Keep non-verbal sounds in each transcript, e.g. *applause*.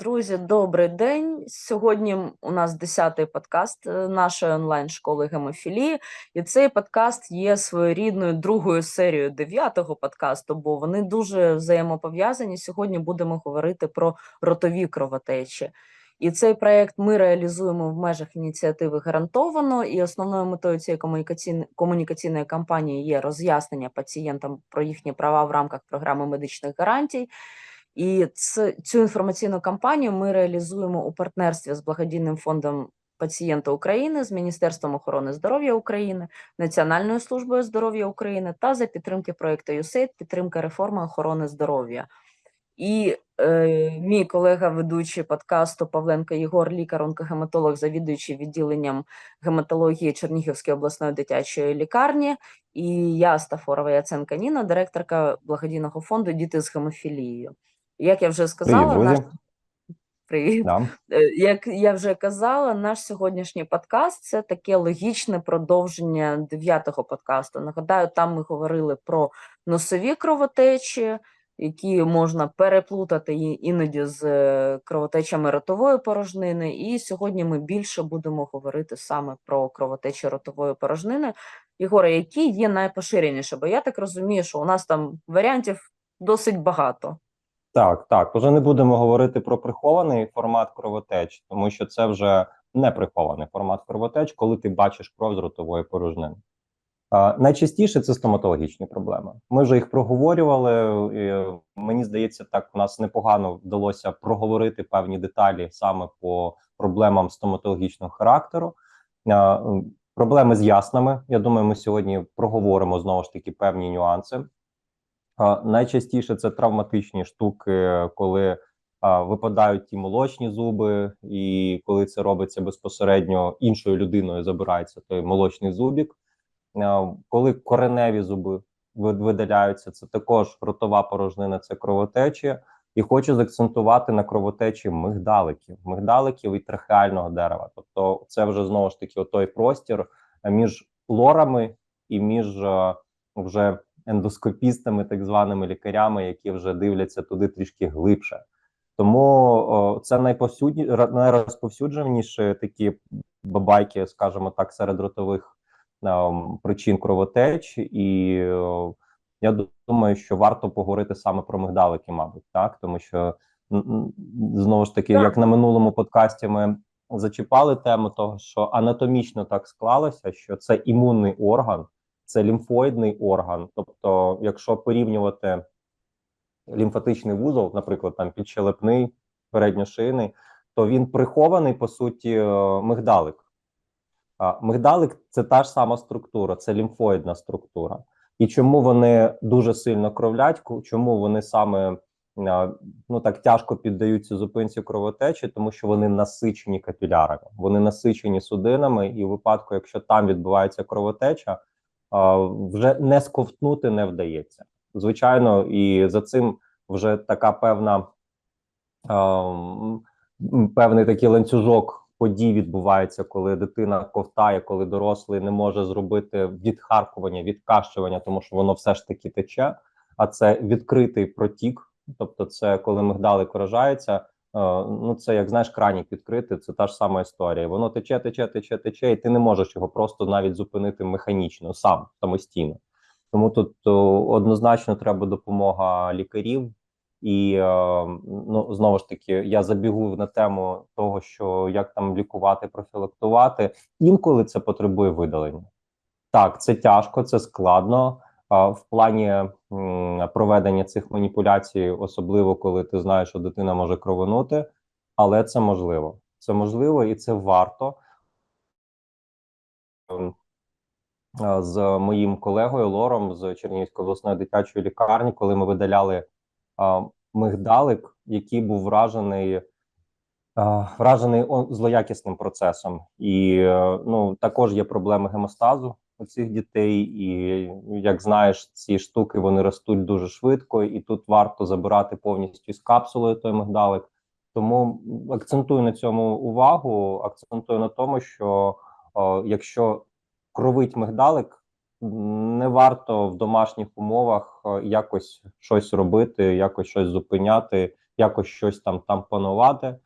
Друзі, добрий день. Сьогодні у нас 10-й подкаст е, нашої онлайн-школи гемофілії, і цей подкаст є своєрідною другою серією 9-го подкасту, бо вони дуже взаємопов'язані. Сьогодні будемо говорити про ротові кровотечі. І цей проект ми реалізуємо в межах ініціативи гарантовано. І основною метою цієї комунікаційної комунікаційної кампанії є роз'яснення пацієнтам про їхні права в рамках програми медичних гарантій. І цю інформаційну кампанію ми реалізуємо у партнерстві з благодійним фондом пацієнта України, з Міністерством охорони здоров'я України, Національною службою здоров'я України та за підтримки проекту USAID підтримка реформи охорони здоров'я. І е, мій колега, ведучий подкасту Павленко Єгор, лікар онкогематолог, завідуючий відділенням гематології Чернігівської обласної дитячої лікарні, і я Стафорова Яценка Ніна, директорка благодійного фонду Діти з гемофілією. Як я вже сказала, Привіт, наш привіт. Да. Е, Як я вже казала, наш сьогоднішній подкаст це таке логічне продовження дев'ятого подкасту. Нагадаю, там ми говорили про носові кровотечі, які можна переплутати іноді з е, кровотечами ротової порожнини. І сьогодні ми більше будемо говорити саме про кровотечі ротової порожнини. Ігоре, які є найпоширеніше? Бо я так розумію, що у нас там варіантів досить багато. Так, так. Вже не будемо говорити про прихований формат кровотеч, тому що це вже не прихований формат кровотеч, коли ти бачиш кров з ротової порожнини. А, найчастіше це стоматологічні проблеми. Ми вже їх проговорювали. І, мені здається, так у нас непогано вдалося проговорити певні деталі саме по проблемам стоматологічного характеру. А, проблеми з яснами. Я думаю, ми сьогодні проговоримо знову ж таки певні нюанси. Найчастіше це травматичні штуки, коли випадають ті молочні зуби, і коли це робиться безпосередньо іншою людиною, забирається той молочний зубік. Коли кореневі зуби видаляються, це також ротова порожнина, це кровотечі. І хочу заакцентувати на кровотечі мигдаликів, мигдаликів і трахеального дерева. Тобто, це вже знову ж таки той простір між лорами і між вже ендоскопістами, так званими лікарями, які вже дивляться туди трішки глибше. Тому о, це найповсюдні найрозповсюдженіші такі бабайки, скажімо так, серед ротових ем, причин кровотеч, і о, я думаю, що варто поговорити саме про мигдалики, мабуть, так тому що знову ж таки, Так. як на минулому подкасті, ми зачіпали тему того, що анатомічно так склалося, що це імунний орган, це лімфоїдний орган. Тобто, якщо порівнювати лімфатичний вузол, наприклад, там підщелепний, передньошийний, то він прихований по суті е, мигдалик. А мигдалик це та ж сама структура, це лімфоїдна структура. І чому вони дуже сильно кровлять? Чому вони саме е, ну так тяжко піддаються зупинці кровотечі, тому що вони насичені капілярами, вони насичені судинами, і у випадку, якщо там відбувається кровотеча, вже не сковтнути не вдається. Звичайно, і за цим вже така певна певний такий ланцюжок подій відбувається, коли дитина ковтає, коли дорослий не може зробити відхаркування, відкащування, тому що воно все ж таки тече. А це відкритий протік, тобто, це коли мигдалик вражається. Е, Ну, це як знаєш, кранік відкрити, це та ж сама історія. Воно тече, тече, тече, тече, і ти не можеш його просто навіть зупинити механічно, сам самостійно. Тому тут однозначно треба допомога лікарів. І е, ну знову ж таки, я забігу на тему того, що як там лікувати, профілактувати. Інколи це потребує видалення. Так, це тяжко, це складно. В плані проведення цих маніпуляцій, особливо коли ти знаєш, що дитина може кровонути, але це можливо. Це можливо і це варто. Ем, З моїм колегою Лором з Чернігівської обласної дитячої лікарні, коли ми видаляли а, мигдалик, який був вражений, а, вражений злоякісним процесом. І е, ну, також є проблеми гемостазу цих дітей. І як знаєш, ці штуки вони ростуть дуже швидко, і тут варто забирати повністю з капсулою той мигдалик. Тому акцентую на цьому увагу. Акцентую на тому, що о, якщо кровить мигдалик, не варто в домашніх умовах е, якось щось робити, якось щось зупиняти, якось щось там тампонувати.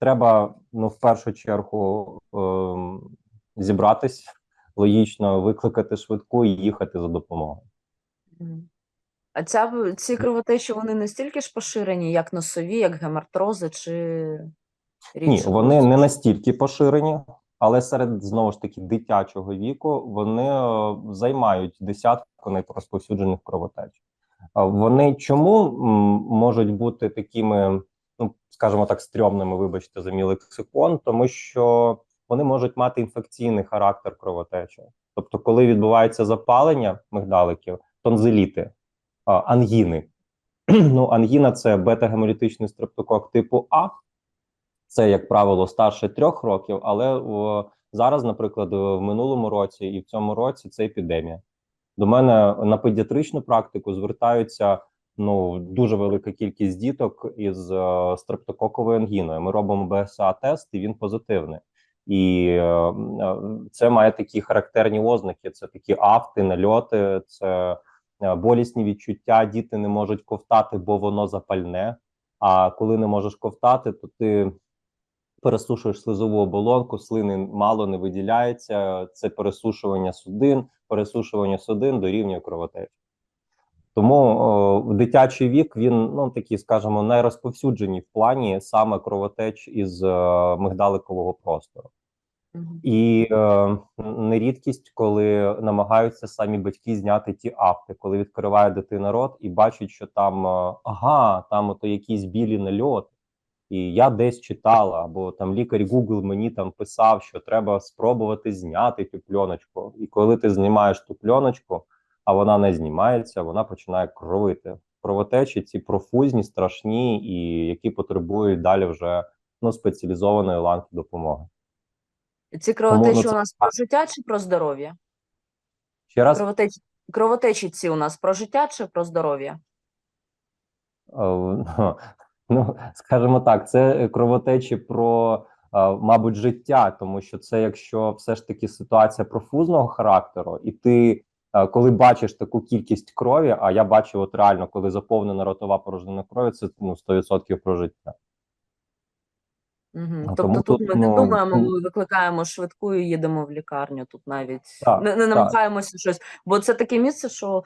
Треба ну в першу чергу ем, зібратись логічно, викликати швидку і їхати за допомогою. А ця, ці кровотечі вони настільки ж поширені, як носові, як гемартрози, чи Ні, вони не настільки поширені, але серед знову ж таки дитячого віку вони е, займають десятку найрозповсюджених кровотеч. Вони чому можуть бути такими, ну скажімо так, стрьомними, вибачте, за мій лексикон, тому що вони можуть мати інфекційний характер кровотечі. Тобто, коли відбувається запалення мигдаликів, тонзиліти, ангіни. *clears throat* Ну, ангіна це бета-гемолітичний стрептокок типу А. Це, як правило, старше трьох років, але о, зараз, наприклад, в минулому році і в цьому році це епідемія. До мене на педіатричну практику звертаються ну дуже велика кількість діток із е, стрептококовою ангіною. Ми робимо БСА-тест, і він позитивний. І е, е, це має такі характерні ознаки: це такі афти, нальоти, це е, болісні відчуття. Діти не можуть ковтати, бо воно запальне. А коли не можеш ковтати, то ти пересушуєш слизову оболонку, слини мало не виділяється. Це пересушування судин, пересушування судин дорівнює кровотечі. Тому о, в дитячий вік він ну такий, скажімо, найрозповсюджені в плані саме кровотеч із е, мигдаликового простору. І е, нерідкість, коли намагаються самі батьки зняти ті акти, коли відкриває дитина рот і бачить, що там е, ага, там ото якісь білі нальоти, і я десь читала, або там лікар Google мені там писав, що треба спробувати зняти цю пленочку. І коли ти знімаєш ту пленочку, а вона не знімається, вона починає кровити. Кровотечі ці профузні, страшні, і які потребують далі вже ну спеціалізованої ланки допомоги. Ці кровотечі це- у нас про життя чи про здоров'я? Ще раз Кровотечі, кровотечі ці у нас про життя чи про здоров'я? Е, *laughs* Ну, скажімо так, це кровотечі про, е, мабуть, життя, тому що це якщо все ж таки ситуація профузного характеру, і ти, коли бачиш таку кількість крові, а я бачу, от реально, коли заповнена ротова порожнина крові, це ну 100% про життя. Угу. Тобто тому тут ми ми не ну, думаємо, ну- ми викликаємо швидку і їдемо в лікарню. Тут навіть Так, не, не так. намагаємося щось, бо це таке місце, що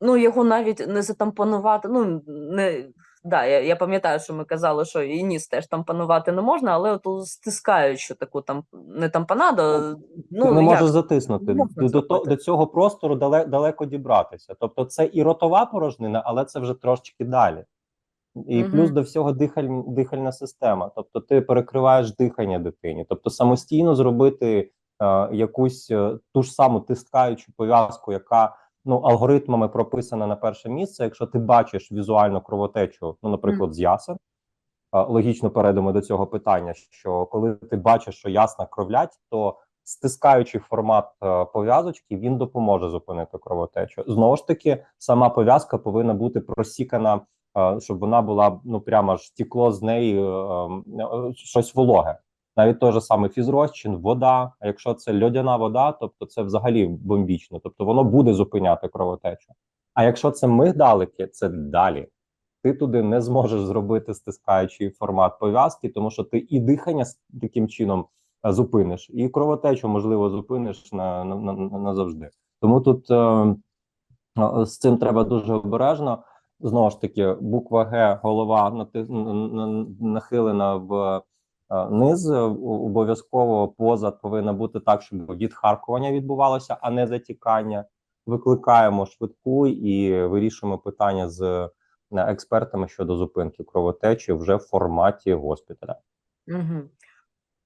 ну його навіть не затампонувати. Ну не да, я, я пам'ятаю, що ми казали, що і ніс теж тампонувати не можна, але от стискаючи таку там не тампонаду, ну ти не як? затиснути Не можна до, до, то- до цього простору дале, далеко дібратися. Тобто, це і ротова порожнина, але це вже трошечки далі. І Мгм. плюс до всього дихаль, дихальна система. Тобто, ти перекриваєш дихання дитині. Тобто, самостійно зробити е, якусь е, ту ж саму тискаючу пов'язку, яка ну алгоритмами прописана на перше місце. Якщо ти бачиш візуально кровотечу, ну, наприклад, з ясен. Логічно перейдемо до цього питання: що коли ти бачиш, що ясна кровлять, то стискаючи формат е, пов'язочки, він допоможе зупинити кровотечу. Знову ж таки, сама пов'язка повинна бути просікана, е, щоб вона була ну прямо ж тікло з неї е, е, щось вологе. Навіть той же саме фізрозчин, вода. А якщо це льодяна вода, тобто це взагалі бомбічно, тобто воно буде зупиняти кровотечу. А якщо це мигдалики, це далі ти туди не зможеш зробити стискаючий формат пов'язки, тому що ти і дихання таким чином е, зупиниш, і кровотечу можливо зупиниш на, на, на назавжди. Тому тут е, е, з цим треба дуже обережно. Знову ж таки, буква Г, голова нахилена в низ. е, Обов'язково поза повинна бути так, щоб відхаркування відбувалося, а не затікання. Викликаємо швидку і вирішуємо питання з е, експертами щодо зупинки кровотечі вже в форматі госпіталя. Угу.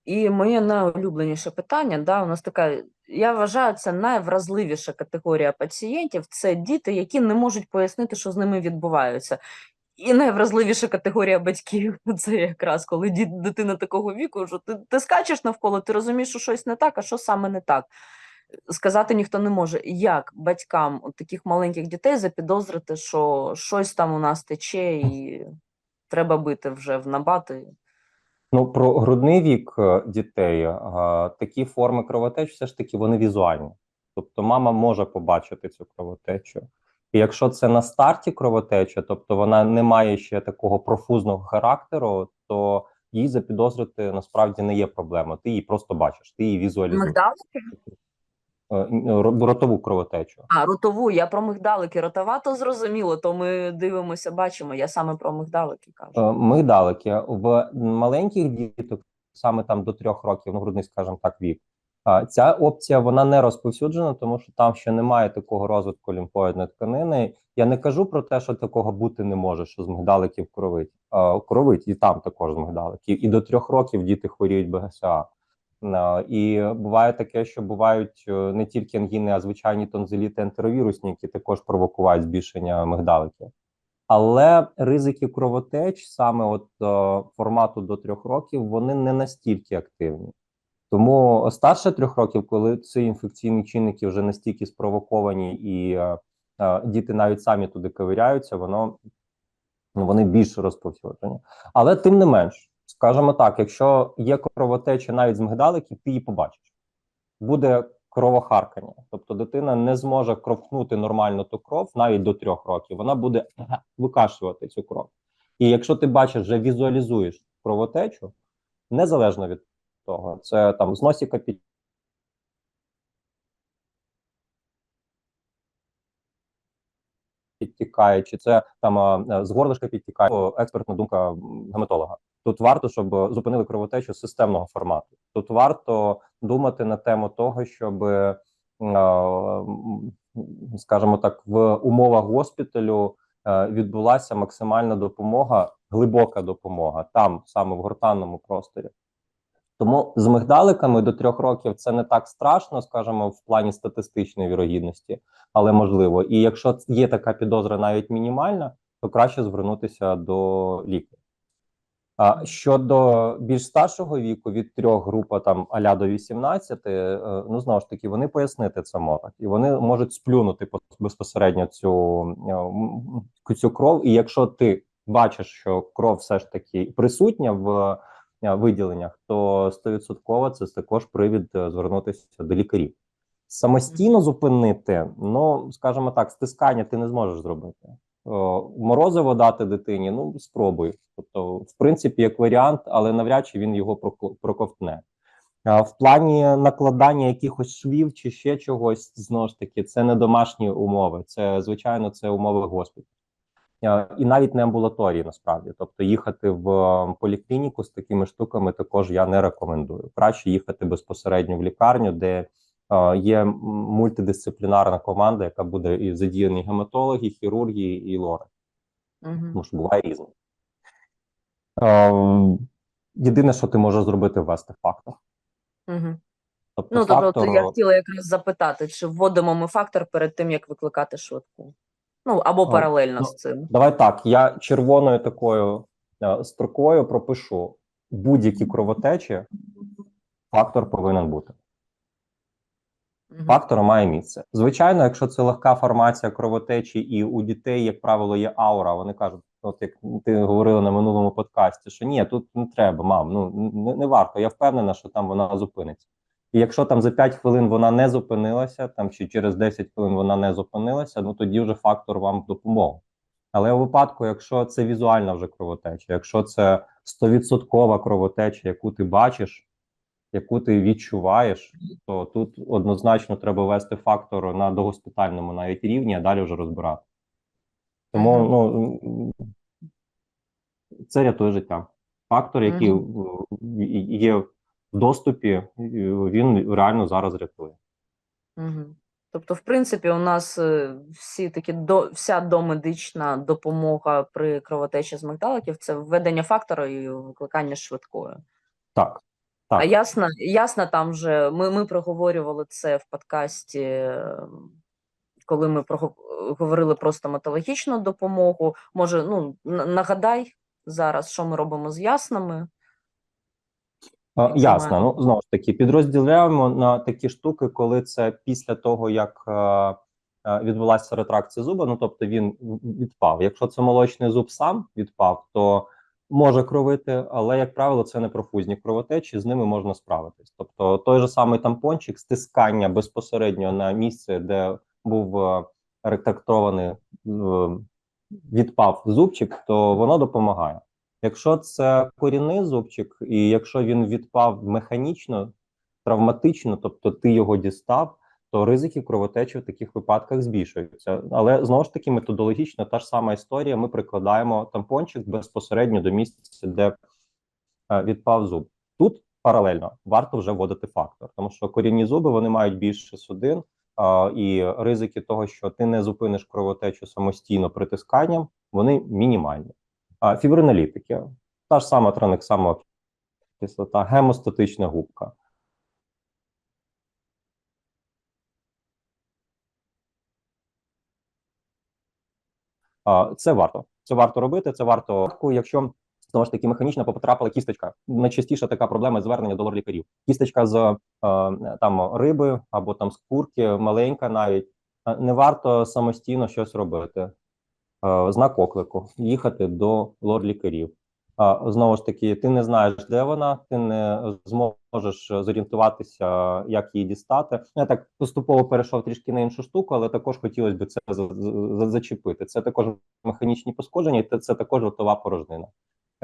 І моє найулюбленіше питання, да, у нас така, я вважаю, це найвразливіша категорія пацієнтів це діти, які не можуть пояснити, що з ними відбувається. І найвразливіша категорія батьків це якраз коли дитина такого віку, що ти, ти скачеш навколо, ти розумієш, що щось не так, а що саме не так. Сказати ніхто не може, як батькам от таких маленьких дітей запідозрити, що щось там у нас тече, і треба бити вже в набати. Ну про грудний вік е, дітей е, такі форми кровотеч все ж таки вони візуальні. Тобто мама може побачити цю кровотечу. І якщо це на старті кровотеча, тобто вона не має ще такого профузного характеру, то їй запідозрити насправді не є проблема. Ти її просто бачиш, ти її візуалізуєш. Мигдалики? Е, Ротову кровотечу. А, ротову, я про мигдалики. Ротова то зрозуміло, то ми дивимося, бачимо. Я саме про мигдалики кажу. Е, Мигдалики в маленьких діток, саме там до трьох років, ну грудний, скажімо так, вік. Ця опція вона не розповсюджена, тому що там ще немає такого розвитку лімфоїдної тканини. Я не кажу про те, що такого бути не може, що з мигдаликів кровить. Кровить і там також з мигдаликів. І до трьох років діти хворіють БГСА. І буває таке, що бувають е, не тільки ангіни, а звичайні тонзиліти ентеровірусні, які також провокують збільшення мигдаликів. Але ризики кровотеч саме от е, формату до трьох років вони не настільки активні. Тому старше трьох років, коли ці інфекційні чинники вже настільки спровоковані, і е, е, діти навіть самі туди ковиряються, воно ну, вони більш розповсюджені. Але тим не менш, скажімо так, якщо є кровотеча навіть з мигдаликів, ти її побачиш. Буде кровохаркання. Тобто дитина не зможе кровхнути нормально ту кров навіть до трьох років. Вона буде *clears throat* викашлювати цю кров. І якщо ти бачиш, вже візуалізуєш кровотечу, незалежно від того, це там з носика. Підтікає, чи це там а, з горлишка підтікає, експертна думка гематолога. Тут варто, щоб е, зупинили кровотечу системного формату. Тут варто думати на тему того, щоб, е, скажімо так, в умовах госпіталю е, відбулася максимальна допомога, глибока допомога там, саме в гортанному просторі. Тому з мигдаликами до трьох років це не так страшно, скажімо, в плані статистичної вірогідності, але можливо. І якщо є така підозра навіть мінімальна, то краще звернутися до лікаря. А щодо більш старшого віку, від трьох група там аля до 18, е, ну знову ж таки, вони пояснити це можуть, і вони можуть сплюнути пос- безпосередньо цю, е, цю кров. І якщо ти бачиш, що кров все ж таки присутня в виділеннях, то 100% це також привід е, звернутися до лікарів. Самостійно зупинити, ну скажімо так, стискання ти не зможеш зробити. Морозиво дати дитині, ну спробуй. Тобто, в принципі, як варіант, але навряд чи він його проковтне. В плані накладання якихось швів чи ще чогось, знову ж таки, це не домашні умови. Це звичайно, це умови госпіталю. Е, і навіть не амбулаторії насправді. Тобто їхати в е, поліклініку з такими штуками також я не рекомендую. Краще їхати безпосередньо в лікарню, де е, є мультидисциплінарна команда, яка буде і задіяні гематологи, хірурги і лори, Мгм. тому що буває різне. Е, Єдине, що ти можеш зробити, ввести фактор. Мгм. Тобто, Ну, тобто, фактор, то я хотіла якраз запитати, чи вводимо ми фактор перед тим, як викликати швидку? Ну, або паралельно ну, з цим. Давай так. Я червоною такою е, строкою пропишу будь-які кровотечі. Фактор повинен бути. Фактор має місце. Звичайно, якщо це легка формація кровотечі, і у дітей, як правило, є аура. Вони кажуть, от як ти говорила на минулому подкасті, що ні, тут не треба, мам. Ну не, не варто. Я впевнена, що там вона зупиниться. І якщо там за 5 хвилин вона не зупинилася, там чи через 10 хвилин вона не зупинилася, ну тоді вже фактор вам в допомогу. Але у випадку, якщо це візуальна вже кровотеча, якщо це 100% кровотеча, яку ти бачиш, яку ти відчуваєш, то тут однозначно треба ввести фактор на догоспітальному навіть рівні, а далі вже розбирати. Тому ну, це рятує життя. Фактор, який є доступі, він реально зараз рятує. Мгм. Тобто, в принципі, у нас е, всі такі до вся домедична допомога при кровотечі з мигдаликів це введення фактора і викликання швидкої. Так. А Так. ясно, ясно, там же ми, ми проговорювали це в подкасті, е, коли ми говорили про стоматологічну допомогу. Може, ну нагадай зараз, що ми робимо з ясними. Ясно. Ну знову ж таки, підрозділяємо на такі штуки, коли це після того, як е, е, відбулася ретракція зуба, ну тобто він відпав. Якщо це молочний зуб сам відпав, то може кровити, але як правило, це не профузні кровотечі, з ними можна справитись. Тобто той же самий тампончик, стискання безпосередньо на місце, де був е, ретрактований відпав зубчик, то воно допомагає. Якщо це корінний зубчик, і якщо він відпав механічно, травматично, тобто ти його дістав, то ризики кровотечі в таких випадках збільшуються. Але знову ж таки, методологічно та ж сама історія. Ми прикладаємо тампончик безпосередньо до місця, де е, відпав зуб. Тут паралельно варто вже вводити фактор, тому що корінні зуби вони мають більше судин, і ризики того, що ти не зупиниш кровотечу самостійно притисканням, вони мінімальні. А фібринолітики, та ж сама транексамова кислота, гемостатична губка. Це варто. Це варто робити. Це варто, якщо знову ж таки механічно потрапила кісточка. Найчастіша така проблема звернення до лор-лікарів. Кісточка з е, там риби або там з курки, маленька навіть. Е, Не варто самостійно щось робити. Е, Знак оклику їхати до лор-лікарів. Знову ж таки, ти не знаєш, де вона, ти не зможеш зорієнтуватися, як її дістати. Я так поступово перейшов трішки на іншу штуку, але також хотілося б це за- за- зачепити. Це також механічні пошкодження, і це- це також ротова порожнина.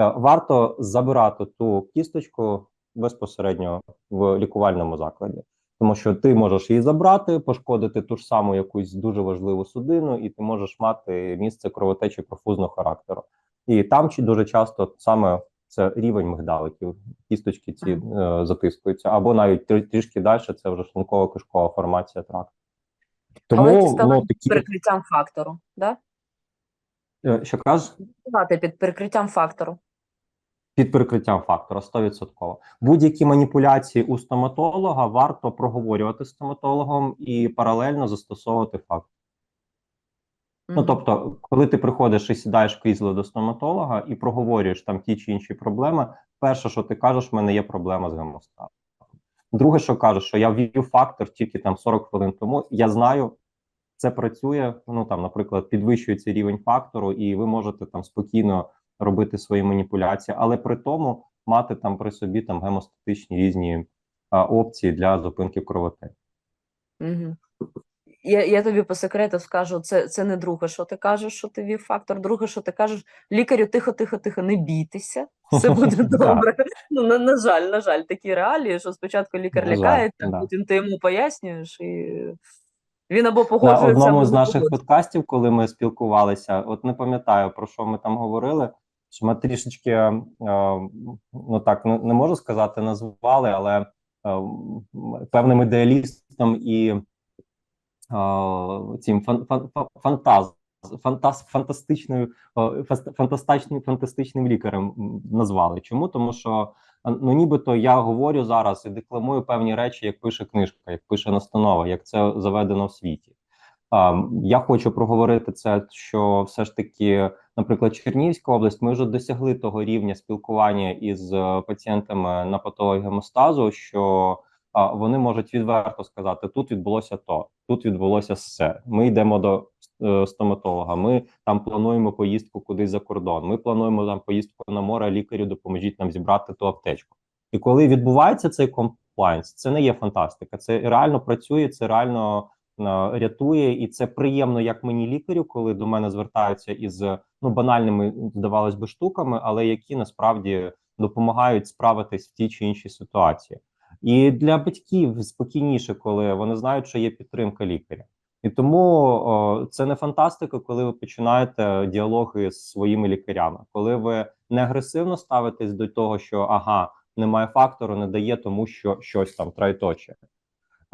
Е, Варто забирати ту кісточку безпосередньо в лікувальному закладі, тому що ти можеш її забрати, пошкодити ту ж саму якусь дуже важливу судину, і ти можеш мати місце кровотечі профузного характеру. І там чи дуже часто саме це рівень мигдаликів, кісточки ці е, затискуються, або навіть трі- трішки далі це вже шлунково кишкова формація тракту. Але Тому діставати ну, такі перекриттям фактору, да? е, що кажеш? Під перекриттям фактору. Під прикриттям фактора 100%. Будь-які маніпуляції у стоматолога варто проговорювати з стоматологом і паралельно застосовувати факт. Ну тобто, коли ти приходиш і сідаєш в крісло до стоматолога і проговорюєш там ті чи інші проблеми, перше, що ти кажеш, в мене є проблема з гемостатом. Друге, що кажеш, що я ввів фактор тільки там 40 хвилин тому. Я знаю, це працює. Ну там, наприклад, підвищується рівень фактору, і ви можете там спокійно робити свої маніпуляції, але при тому мати там при собі там гемостатичні різні а, опції для зупинки кровотечі. Мгм. Я, я тобі по секрету скажу, це, це не друге, що ти кажеш, що ти вів фактор. Друге, що ти кажеш, лікарю, тихо, тихо, тихо, не бійтеся, все *laughs* буде добре. Ну, на, на жаль, на жаль, такі реалії, що спочатку лікар На лякається, да. потім ти йому пояснюєш, і він або На погоджується, одному з наших подкастів, коли ми спілкувалися, от не пам'ятаю про що ми там говорили. Що ми трішечки, е, ну так не, можу сказати, назвали, але е, певним ідеалістом і е, цим фан, фан, фантастичною фантастичним, фантастичним лікарем назвали. Чому? Тому що ну нібито я говорю зараз і декламую певні речі, як пише книжка, як пише настанова, як це заведено в світі. Я хочу проговорити це, що все ж таки, наприклад, Чернігівська область, ми вже досягли того рівня спілкування із е, пацієнтами на патологію гемостазу, що вони можуть відверто сказати: тут відбулося то, тут відбулося все. Ми йдемо до е, стоматолога. Ми там плануємо поїздку кудись за кордон. Ми плануємо там поїздку на море. Лікарю допоможіть нам зібрати ту аптечку. І коли відбувається цей комплайнс, це не є фантастика. Це реально працює, це реально рятує, і це приємно, як мені лікарю, коли до мене звертаються із ну банальними, здавалось би, штуками, але які насправді допомагають справитись в тій чи іншій ситуації. І для батьків спокійніше, коли вони знають, що є підтримка лікаря. І тому о, це не фантастика, коли ви починаєте діалоги з своїми лікарями, коли ви не агресивно ставитесь до того, що ага, немає фактору, не дає, тому що щось там троєточе.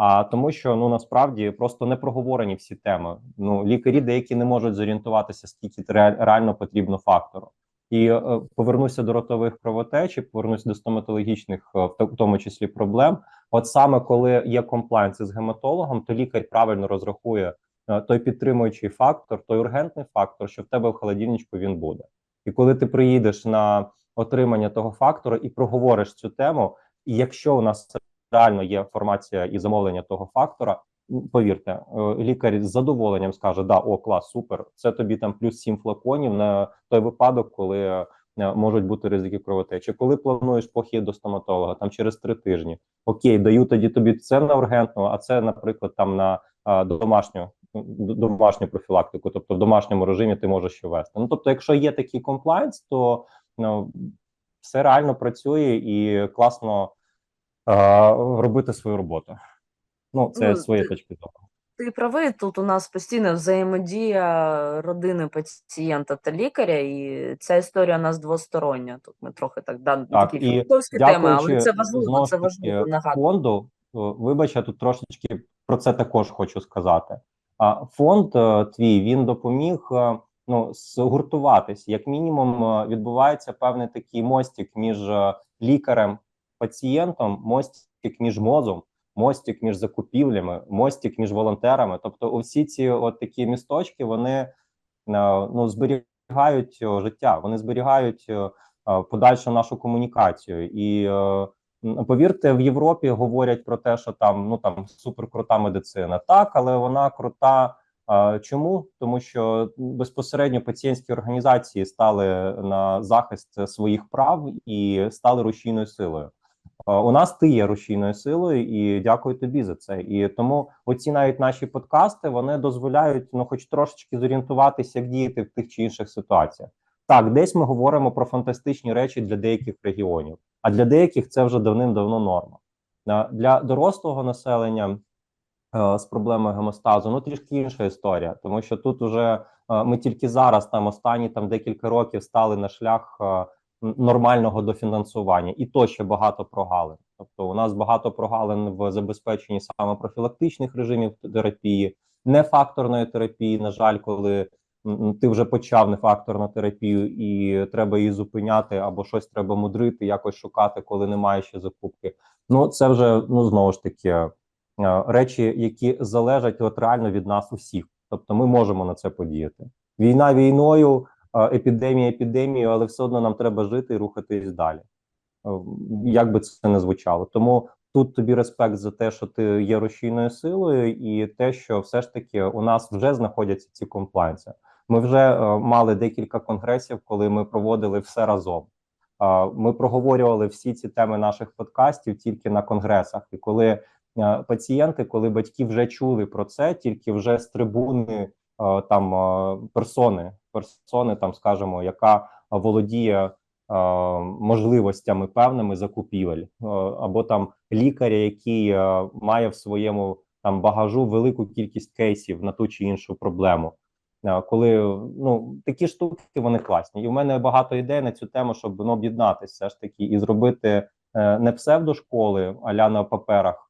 А тому, що ну насправді просто не проговорені всі теми. Ну лікарі деякі не можуть зорієнтуватися, скільки ре- реально потрібно фактору. І е, повернуся до ротових кровотеч, і повернуся до стоматологічних, е, в тому числі проблем. От саме коли є комплайнс з гематологом, то лікар правильно розрахує е, той підтримуючий фактор, той ургентний фактор, що в тебе в холодильничку він буде. І коли ти приїдеш на отримання того фактора і проговориш цю тему, і якщо у нас реально є формація і замовлення того фактора. Повірте, е, лікар з задоволенням скаже: да, о, клас, супер. Це тобі там плюс сім флаконів на той випадок, коли е, можуть бути ризики кровотечі. Коли плануєш похід до стоматолога там через три тижні, окей, даю тоді тобі це на ургентну, а це, наприклад, там на домашню домашню профілактику, тобто в домашньому режимі ти можеш ще вести. Ну тобто, якщо є такий комплайнс, то ну, все реально працює і класно е, робити свою роботу. Ну, це Ну, ти- точки зору. Ти правий, тут у нас постійна взаємодія родини пацієнта та лікаря, і ця історія у нас двостороння. Тут ми трохи так да, Так, такі філософські теми, але це важливо, це важливо нагадувати. фонду. Вибач, я тут трошечки про це також хочу сказати. А фонд е, твій він допоміг е, ну згуртуватись. Як мінімум, е, відбувається певний такий мостик між лікарем, пацієнтом, мостик між мозом, мостик між закупівлями, мостик між волонтерами. Тобто, усі ці от такі місточки вони е, ну зберігають е, життя, вони зберігають е, подальшу нашу комунікацію. І повірте, в Європі говорять про те, що там ну там суперкрута медицина. Так, але вона крута. Чому тому, що безпосередньо пацієнтські організації стали на захист своїх прав і стали рушійною силою. У нас ти є рушійною силою, і дякую тобі за це. І тому оці навіть наші подкасти вони дозволяють ну, хоч трошечки зорієнтуватися, як діяти в тих чи інших ситуаціях. Так, десь ми говоримо про фантастичні речі для деяких регіонів, а для деяких це вже давним-давно норма. Для дорослого населення е, з проблемою гемостазу ну трішки інша історія, тому що тут уже е, ми тільки зараз, там останні там декілька років, стали на шлях е, нормального дофінансування, і то ще багато прогалин. Тобто, у нас багато прогалин в забезпеченні саме профілактичних режимів терапії, нефакторної терапії. На жаль, коли ти вже почав нефакторну терапію, і треба її зупиняти, або щось треба мудрити, якось шукати, коли немає ще закупки. Ну це вже ну знову ж таки речі, які залежать от реально від нас усіх. Тобто, ми можемо на це подіяти. Війна війною, епідемія епідемією, але все одно нам треба жити і рухатись далі. Е, Як би це не звучало, тому тут тобі респект за те, що ти є рушійною силою, і те, що все ж таки у нас вже знаходяться ці комплайнси. Ми вже е, мали декілька конгресів, коли ми проводили все разом. Е, Ми проговорювали всі ці теми наших подкастів тільки на конгресах. І коли е, пацієнти, коли батьки вже чули про це, тільки вже з трибуни е, там е, персони, персони, там скажімо, яка володіє е, можливостями певними закупівель, е, або там лікаря, який е, має в своєму там багажу велику кількість кейсів на ту чи іншу проблему. Е, Коли ну такі штуки вони класні, і в мене багато ідей на цю тему, щоб ну, об'єднатися ж таки і зробити е, не псевдошколи, аля на паперах.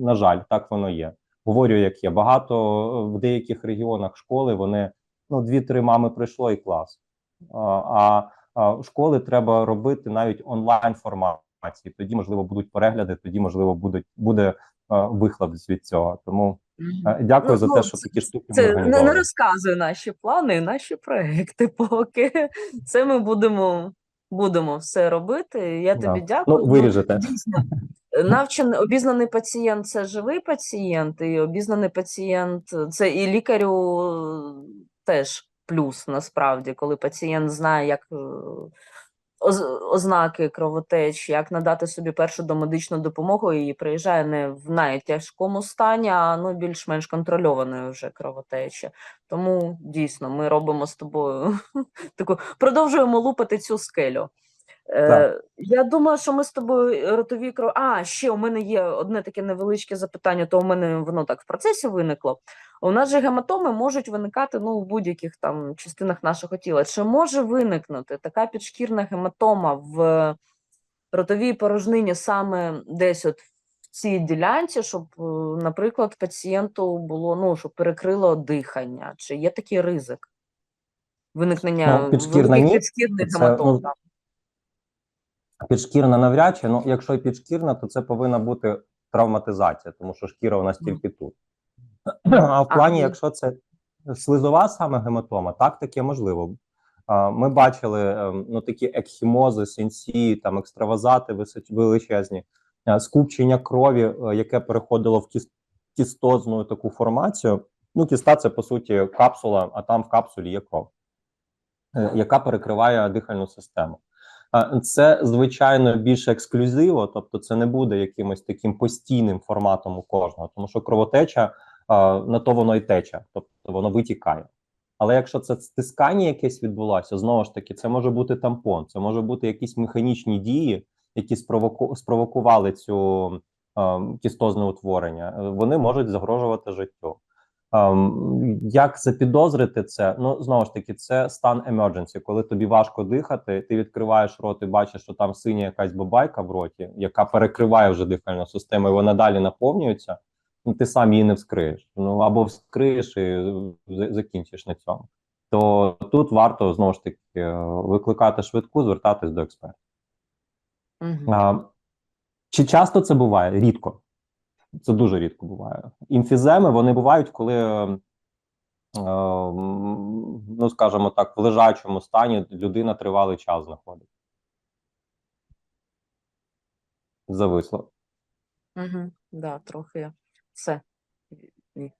На жаль, так воно є. Говорю, як є. Багато е, в деяких регіонах школи вони ну дві-три мами прийшло і клас. А, школи треба робити навіть онлайн формації. Тоді можливо будуть перегляди, тоді можливо будуть буде е, вихлоп від цього. Тому е, дякую Ну, за ну, те, що такі штуки Це не, не розказує наші плани наші проекти. Поки це ми будемо, будемо все робити. Я Да. тобі дякую. Ну виріжете. Дійсно, навчений обізнаний пацієнт це живий пацієнт, і обізнаний пацієнт це і лікарю е, теж плюс насправді, коли пацієнт знає, як е, ознаки кровотеч, як надати собі першу домедичну допомогу, і приїжджає не в найтяжкому стані, а ну більш-менш контрольованої вже кровотечі. Тому дійсно ми робимо з тобою *laughs* таку продовжуємо лупати цю скелю. Е, Так. я думаю, що ми з тобою ротові кров. А, ще у мене є одне таке невеличке запитання, то у мене воно так в процесі виникло. У нас же гематоми можуть виникати ну, в будь-яких там частинах нашого тіла. Чи може виникнути така підшкірна гематома в ротовій порожнині саме десь от в цій ділянці, щоб, е, наприклад, пацієнту було ну, щоб перекрило дихання? Чи є такий ризик виникнення Ну, підшкірна великих підшкірних гематом? ну? Підшкірна навряд чи, ну якщо і підшкірна, то це повинна бути травматизація, тому що шкіра у нас тільки тут. А в плані, якщо це слизова саме гематома, так таке можливо. Ми бачили ем, ну такі екхімози, сенсі, там екстравазати величезні, е, скупчення крові, е, яке переходило в кіс- кістозну таку формацію. Ну, кіста це по суті капсула, а там в капсулі є кров, е, яка перекриває дихальну систему. А, Це звичайно більш ексклюзиво, тобто це не буде якимось таким постійним форматом у кожного, тому що кровотеча на то воно й тече, тобто воно витікає. Але якщо це стискання якесь відбулося, знову ж таки, це може бути тампон, це може бути якісь механічні дії, які спровоку спровокували цю е, кістозне утворення. Е, Вони можуть загрожувати життю. Ем, як запідозрити це? Ну знову ж таки, це стан emergency, коли тобі важко дихати, ти відкриваєш рот і бачиш, що там синя якась бабайка в роті, яка перекриває вже дихальну систему, і вона далі наповнюється. Ну, ти сам її не вскриєш. Ну або вскриєш і е, закінчиш на цьому. То тут варто знову ж таки е, викликати швидку, звертатись до експерта. Мгм. А, чи часто це буває? Рідко. Це дуже рідко буває. Інфіземи вони бувають, коли, е, ну скажімо так, в лежачому стані людина тривалий час знаходить. Зависло. Угу, да, трохи все. Ні.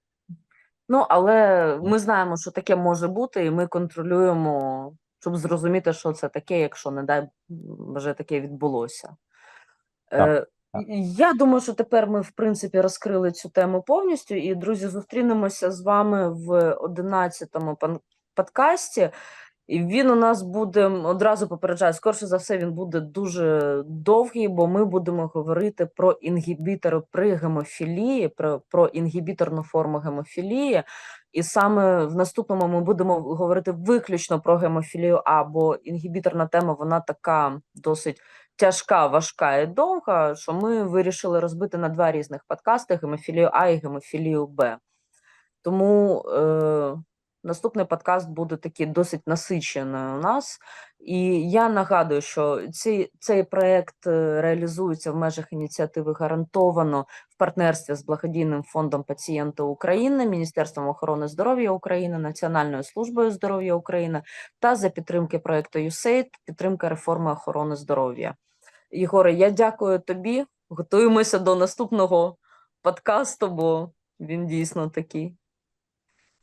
Ну, але ми знаємо, що таке може бути, і ми контролюємо, щоб зрозуміти, що це таке, якщо, не дай вже таке відбулося. Так, Е, так. Я думаю, що тепер ми, в принципі, розкрили цю тему повністю. І, друзі, зустрінемося з вами в 11-му подкасті. І він у нас буде одразу попереджаю, скорше за все, він буде дуже довгий, бо ми будемо говорити про інгібітори при гемофілії, про, про інгібіторну форму гемофілії. І саме в наступному ми будемо говорити виключно про гемофілію А, бо інгібіторна тема вона така досить тяжка, важка і довга, що ми вирішили розбити на два різних подкасти: гемофілію А і гемофілію Б. Тому е, наступний подкаст буде такий досить насичений у нас. І я нагадую, що цей, цей проект е, реалізується в межах ініціативи гарантовано в партнерстві з благодійним фондом пацієнта України, Міністерством охорони здоров'я України, Національною службою здоров'я України та за підтримки проекту USAID, підтримка реформи охорони здоров'я. Єгоре, я дякую тобі. Готуємося до наступного подкасту, бо він дійсно такий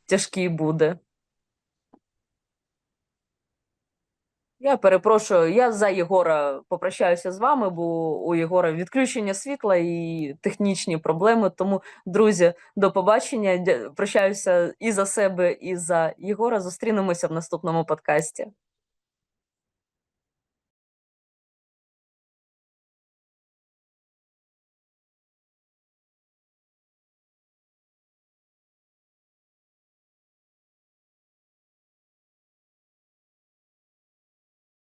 тяжкий буде. Я перепрошую, я за Єгора попрощаюся з вами, бо у Єгора відключення світла і технічні проблеми. Тому, друзі, до побачення. Прощаюся і за себе, і за Єгора. Зустрінемося в наступному подкасті.